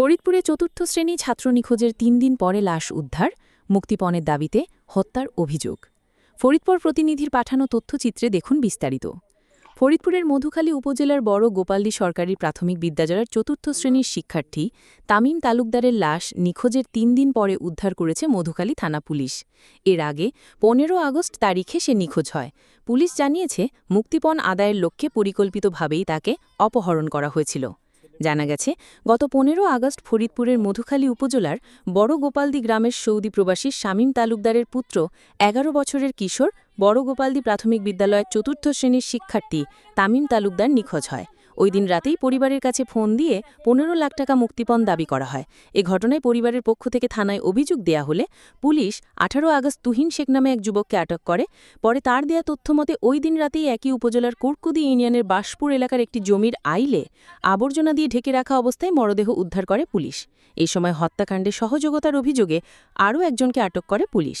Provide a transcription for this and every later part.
ফরিদপুরে চতুর্থ শ্রেণি ছাত্র নিখোঁজের তিন দিন পরে লাশ উদ্ধার, মুক্তিপণের দাবিতে হত্যার অভিযোগ। ফরিদপুর প্রতিনিধির পাঠানো তথ্যচিত্রে দেখুন বিস্তারিত। ফরিদপুরের মধুখালী উপজেলার বড় গোপালদি সরকারি প্রাথমিক বিদ্যালয়ের চতুর্থ শ্রেণির শিক্ষার্থী তামিম তালুকদারের লাশ নিখোঁজের তিন দিন পরে উদ্ধার করেছে মধুখালী থানা পুলিশ। এর আগে পনেরো আগস্ট তারিখে সে নিখোঁজ হয়। পুলিশ জানিয়েছে, মুক্তিপণ আদায়ের লক্ষ্যে পরিকল্পিতভাবেই তাকে অপহরণ করা হয়েছিল। জানা গেছে, গত পনেরো আগস্ট ফরিদপুরের মধুখালী উপজেলার বড় গোপালদি গ্রামের সৌদি প্রবাসী শামীম তালুকদারের পুত্র, এগারো বছরের কিশোর বড় গোপালদি প্রাথমিক বিদ্যালয়ের চতুর্থ শ্রেণির শিক্ষার্থী তামিম তালুকদার নিখোঁজ হয়। ওই দিন রাতেই পরিবারের কাছে ফোন দিয়ে পনেরো লাখ টাকা মুক্তিপণ দাবি করা হয়। এ ঘটনায় পরিবারের পক্ষ থেকে থানায় অভিযোগ দেয়া হলে পুলিশ আঠারো আগস্ট তুহিন শেখ নামে এক যুবককে আটক করে। পরে তার দেয়া তথ্যমতে ওই দিন রাতেই একই উপজেলার কুরকুদি ইউনিয়নের বাসপুর এলাকার একটি জমির আইলে আবর্জনা দিয়ে ঢেকে রাখা অবস্থায় মরদেহ উদ্ধার করে পুলিশ। এই সময় হত্যাকাণ্ডে সহযোগিতার অভিযোগে আরও একজনকে আটক করে পুলিশ।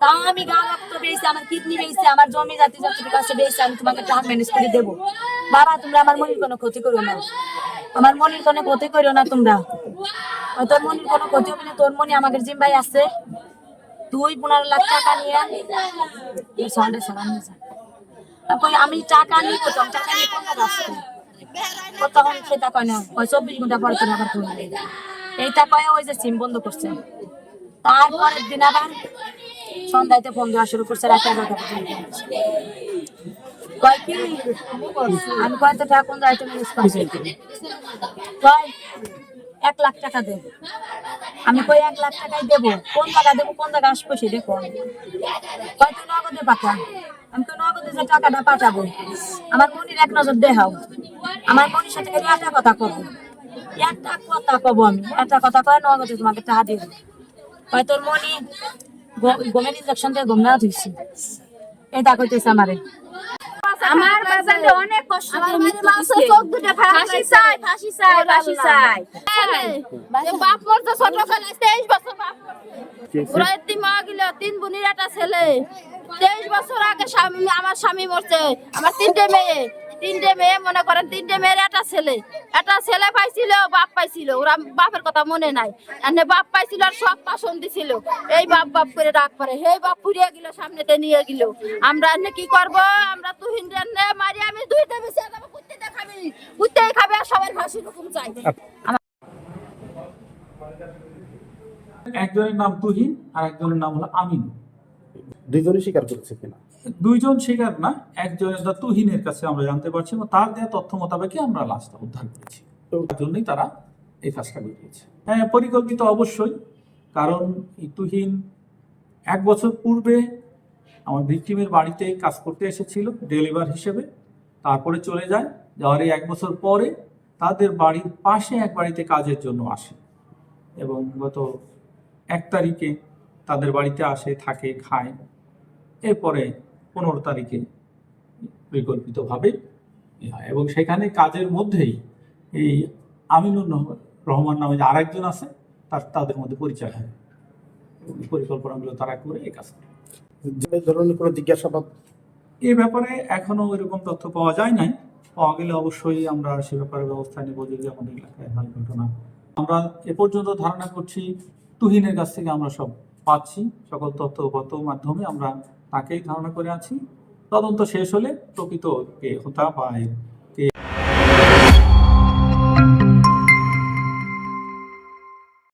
তাও আমি গা রক্ত বেয়েছি আমার কিডনি বেয়েছি আমার জমি জাতি জাতির কাছে বেয়েছি আমি তোমাকে টাকা ম্যানেজ করে দেবো। বাবা, তোমরা আমার মনির কোনো ক্ষতি করো না। আমার মনির কোনো ক্ষতি করো না তোমরা। তোর মনির কোনো ক্ষতি হবে না, তোর মনি আমাদের জিম্বাই আছে। তুই পনেরো লাখ টাকা নিয়ে সন্ডে আমি টাকা নিব তো টাকা নিয়ে কোন তখন সেটা কয় না ওই চব্বিশ ঘণ্টা পরে তোর আবার। এইটা কয়ে ওই যে সিম বন্ধ করছে। তারপরের দিন আবার সন্ধ্যাতে ফোন দেওয়া শুরু করছে, রাত এগারোটা পর্যন্ত। কয় কি? আমি কয়তো টাকা যাইতে মিস করছি এক লাখ টাকা দেব। আমি কই, এক লাখ টাকাই দেবো। কোন জায়গা দেবো, কোন জায়গা আসব সেটা কোন কয়, তুই নগদে পাঠা আমি তো নগদে যে টাকাটা পাঠাবো, আমার মনির এক নজর দেখাও। আমার মনির সাথে একটা কথা কব। একটা কথা কব আমি। একটা কথা কয়, নগদে তোমাকে টাকা দেবো। কয়, তোর মনি গমের দিয়ে গম না ধুইছি এটা কইতেছে আমারে। আমার বাজারে অনেক কষ্ট চোখ দুটো ফাঁসি চাই ফাঁসি চাই ফাঁসি চাই। বাপ মরছে ছোটবেলায় তেইশ বছর বাপ ওরা এত্তি মা গেল তিন বোনের একটা ছেলে। তেইশ বছর আগে স্বামী আমার স্বামী মরছে। আমার তিনটে মেয়ে। তিনটে মেয়ে মনে করেন তিনটে মেয়ের একটা ছেলে। একটা ছেলে পাইছিল বাপ পাইছিল। ওরা বাপের কথা মনে নাই। এনে বাপ পাইছিল আর সব পাশন দিছিল এই বাপ বাপ করে ডাক পারে হে বাপ ফুরিয়ে গেল সামনেতে নিয়ে গেল। আমরা এনে কি করব? আমরা তুহিন রে মারি আমি দুইটা বেশি যাব কুত্তে খাবি। কুত্তেই খাবে আর সবার ফাঁসি হুকুম চাই একজনের নাম তুহিন আর একজনের নাম হলো আমিন। দুইজনই স্বীকার করেছে কিনা? দুইজন শিকার না একজনের দা তুহিনের কাছে আমরা জানতে পারছি এবং তার দেওয়া তথ্য মোতাবেকই আমরা লাশটা উদ্ধার করেছি। তার জন্যই তারা এই কাজটা করিয়েছে হ্যাঁ পরিকল্পিত অবশ্যই, কারণ তুহিন এক বছর পূর্বে আমার ভিকটিমের বাড়িতে কাজ করতে এসেছিল, ডেলিভার হিসেবে। তারপরে চলে যায়, যাওয়ার এই এক বছর পরে তাদের বাড়ির পাশে এক বাড়িতে কাজের জন্য আসে এবং গত এক তারিখে তাদের বাড়িতে আসে, থাকে, খায়। এরপরে পনেরো তারিখে পরিকল্পিতভাবে এ হয়। এবং সেখানে কাজের মধ্যেই এই আমিনুর রহমান- রহমান নামে যে আরেকজন আছে তার তাদের মধ্যে পরিচয় হয়। পরিকল্পনাগুলো তারা করে এই কাজ করে ধরনের কোনো জিজ্ঞাসাবাদ? এই ব্যাপারে এখনও এরকম তথ্য পাওয়া যায় নাই। পাওয়া গেলে অবশ্যই আমরা সে ব্যাপারে ব্যবস্থা নেব যদি আমাদের এলাকায় হয় ঘটনা। আমরা এ পর্যন্ত ধারণা করছি তুহিনের কাছ থেকে আমরা সব পাচ্ছি। সকল তথ্যগত মাধ্যমে আমরা তাকেই ধারণা করে আছি। তদন্ত শেষ হলে প্রকৃত কে হোতা বা